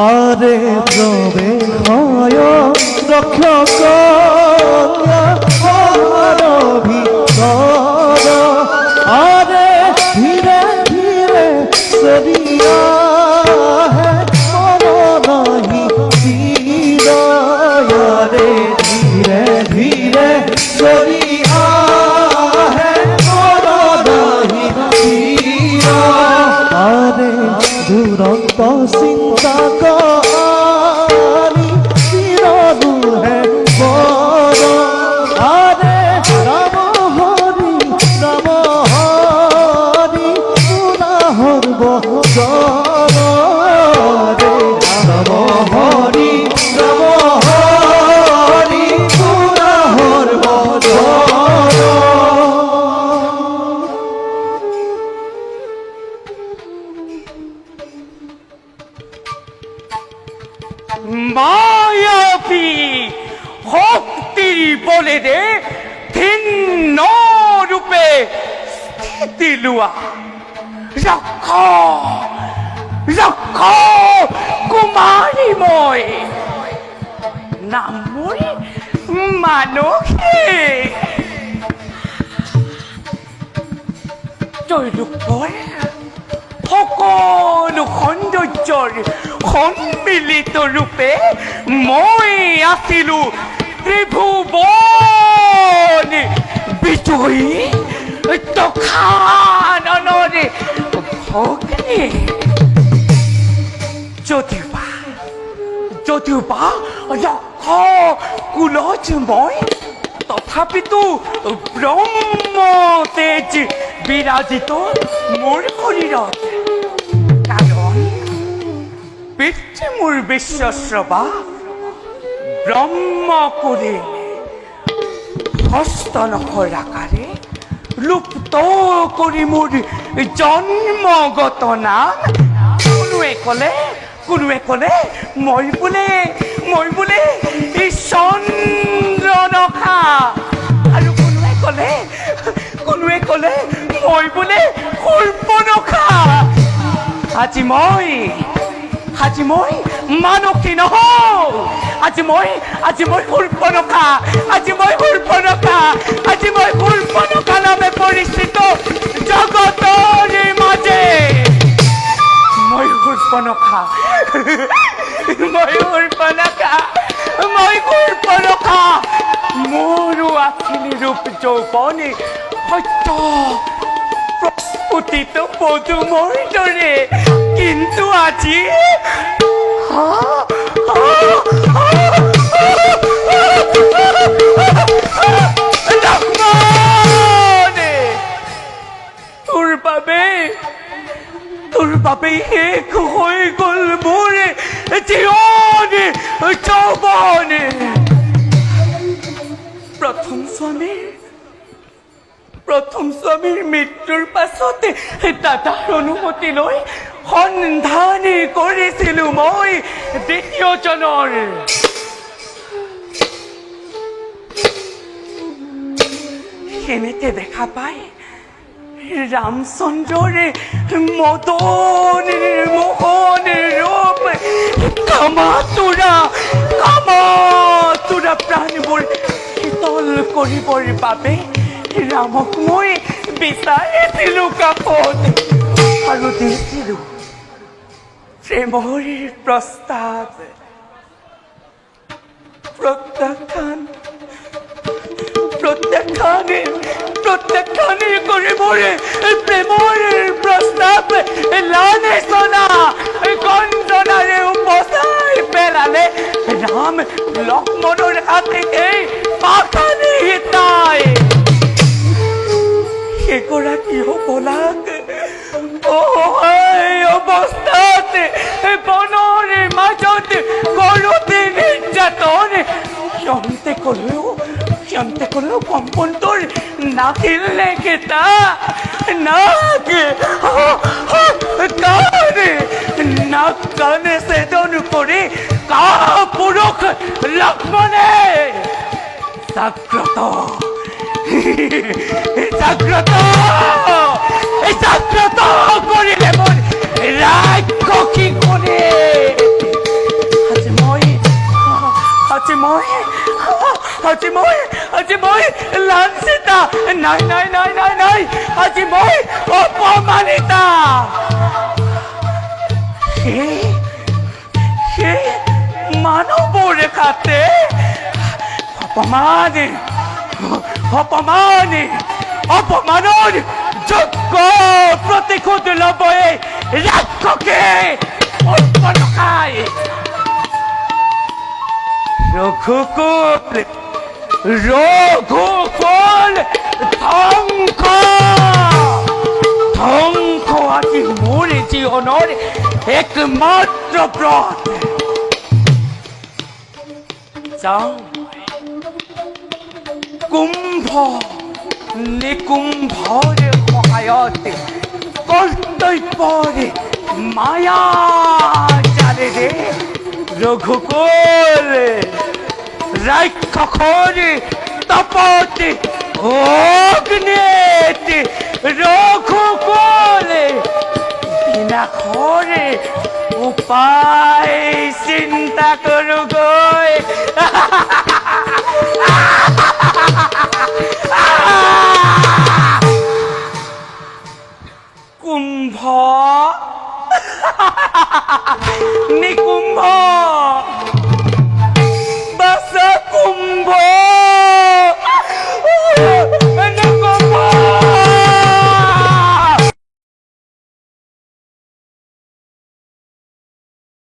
আরে প্রবে হয় রক্ষক আরে ধীরে ধীরে সরিয়া স্থিতি লুয়া রক্ষ রক্ষ কুমারীময় নাম মই মানসী ৰূপৰ সকলো সৌন্দৰ্যৰ সন্মিলিত ৰূপে মই আছিলো ত্ৰিভুৱন বিজয়ী তখাননৰে ভগ্নী। যদিওবা যদিওবা যক্ষ কুলজ মই তথাপিতো ব্ৰহ্ম তেজ বিৰাজিত মোৰ শৰীৰত কাৰণ পিতৃ মোৰ বিশ্বশ্ৰৱা ব্ৰহ্ম কৰিল হস্ত নখৰ আকাৰে লুপ্ত কৰি মোৰ জন্মগত নাম। কোনোৱে ক'লে কোনোৱে ক'লে, মই বোলে মই বোলে চন্দ্ৰনখা আৰু কোনোৱে ক'লে কোনোৱে ক'লে, মই বোলে সূৰ্পনখা আজি মই আজি মই মানসী নহওঁ। আজি মই আজি মই সূৰ্পনখা সত্য প্ৰস্ফুটিত পদুমৰ দৰে কিন্তু আজি! তোৰ বাবে তোৰ বাবে শেষ হৈ গ'ল মোৰ জীৱন যৌৱন প্ৰথম স্বামীৰ প্ৰথম স্বামীৰ মৃত্যুৰ পাছতে দাদাৰ অনুমতি লৈ সন্ধান কৰিছিলো মই দ্বিতীয়জনৰ সেনেতে দেখা পাই? ৰামচন্দ্ৰৰে মদন মোহন ৰূপ কামাতুৰা কামাতুৰা প্ৰাণবোৰ শীতল কৰিবৰ বাবে ৰামক মই বিচাৰিছিলো কাষত আৰু দিছিলো প্ৰেমৰ প্ৰস্তাৱ প্ৰত্যাখ্যান প্রত্যাখ্যানে প্রত্যাখ্যানে করে প্রেমর প্রস্তাব লানে সোনা কঞ্চনারে উপসায় পেলালে রাম লক্ষ্মণের হাত অৱস্থাত বনৰে মাজত কৰোতে নিৰ্যাতন সিহঁতে ক'লেও সিহঁতে ক'লেও কম্পনটোৰ নাছিলে কেইটা নাক কাণে নাক কাণে ছেদন কৰি কাপুৰুষ লক্ষ্মণে। জাগ্ৰত জাগ্ৰত জাগ্ৰত কৰিলে রাগ কি করে আছে অপমান অপমান অপমানের যোগ্য প্রতিকূল ল'বই ৰাক্ষসে অৰ্পণকাই ৰঘুকুল ৰঘুকুল ধ্বংস ধ্বংস আজি মোৰ জীৱনৰ একমাত্ৰ ব্ৰত যাওঁ কুম্ভ নিকুম্ভৰ সহায়ত কৰ্তব্যৰে মায়া জালেৰে ৰঘুকুল ৰাক্ষসৰ তপত অগ্নিত ৰঘুকুল বিনাশৰে উপায় চিন্তা কুম্ভ